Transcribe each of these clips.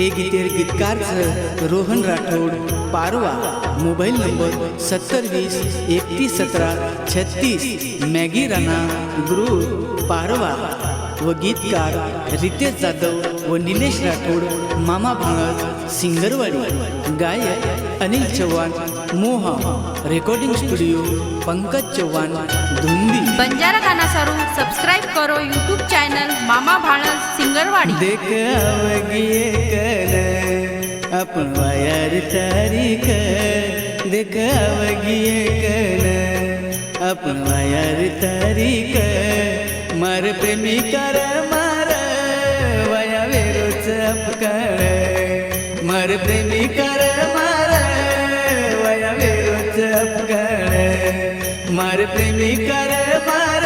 हे गीतेर गीतकारचं रोहन राठोड पारवा मोबाईल नंबर सत्तर वीस एकतीस सतरा छत्तीस मॅगी राणा गुरु पारवा व गीतकार रितेश जाधव व निलेश राठोड मामा भांगळ सिंगरवाडी गायक अनिल चव्हाण मोहा रेकॉर्डिंग स्टुडिओ पंकज चव्हाण धुंदी. बंजारा गाना सारू सब्सक्राइब करो यूट्यूब चॅनल मामा भाणस सिंगरवाडी. देख आवगिये कन आपण वायर तारीख. देख आवगिये कन आपण वायर तारीख. मार प्रेमी कर मार वया वेरोच अपकार. मार प्रेमी कर मार मार प्रेमी कर मार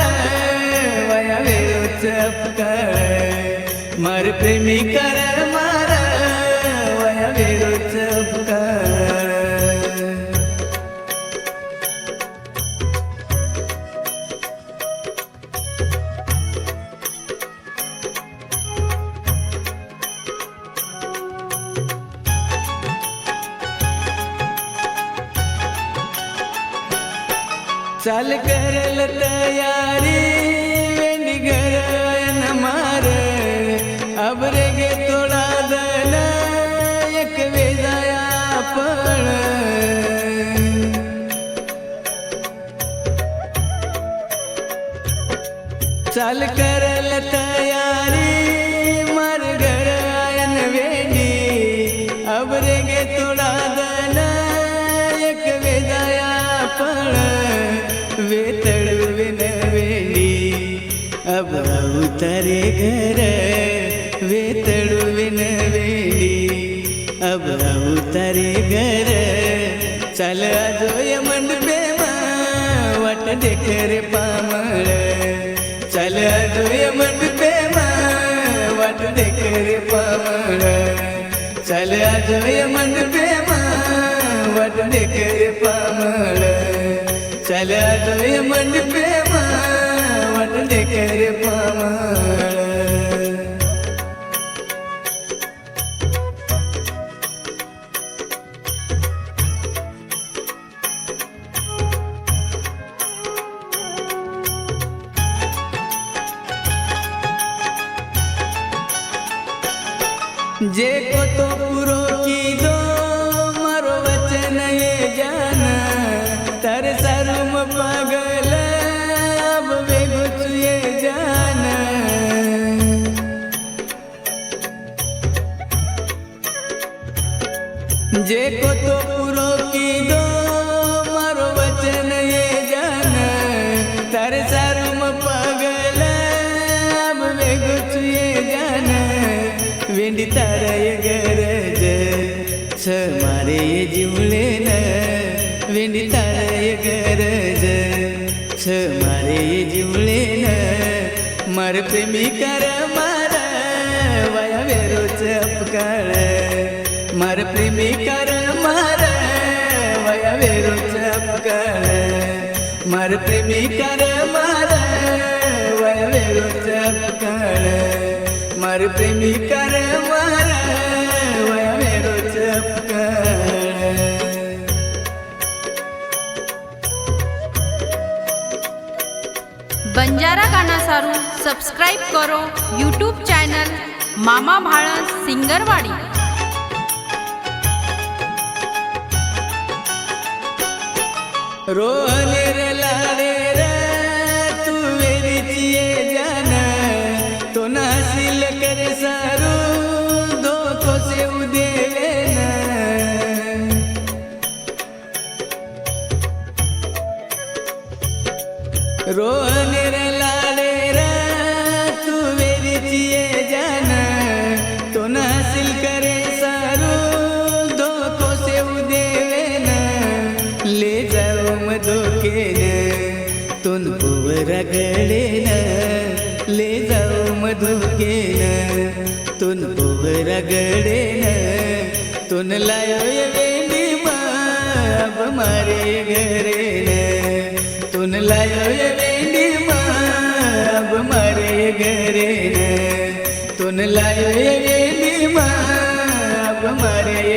वया वेरोच कर। मार प्रेमी कर मार चाल करल तयारी वेणी घर मार। अबरे गे थोडा दल एक वेजाया पण। चाल करल तयारी मार गरायन वेणी। अबरे गे थोडा उतारे घर वेतळ विन अब उतारे घर चाल आजोय मंडपे वाट देखरे पामळ चल तुय मंडपे वाट देखरे पामळ चल तुय मंडपे वाट देखरे पामळ चल तुय मंडपे वाट de kripa mare je ko to puro તારે સારું પાગલ અબ વેગો તુએ જાન વેંડી તારાય ગરજ છ મારે એ જીવડે ન વેંડી તારાય ગરજ છ મારે એ જીવડે ન માર પ્રેમી કર મારા વાયા વેરો ચપકાર માર પ્રેમી કર મારા વાયા વેરો ચપકાર मरते मी कर मार वयवेगोचं कळ. मरते मी कर मार वयवेगोचं कळ. बंजारा गाना सारू सबस्क्राईब करो यूट्यूब चैनल मामा भाड़ सिंगरवाडी. રોહને રે લાડે રે, તું વેરી ચીએ જાન. તો નાસિલ કરે સારું, ધોકો સે ઉદેવે રોહને રે ચીએ मधुकेन तुन रगडेन तुन लायो ये वेंडी माब मारे घरेन तुन लायो वेंदी माब मारे घरेन तुन लायो वेंदी माब मारे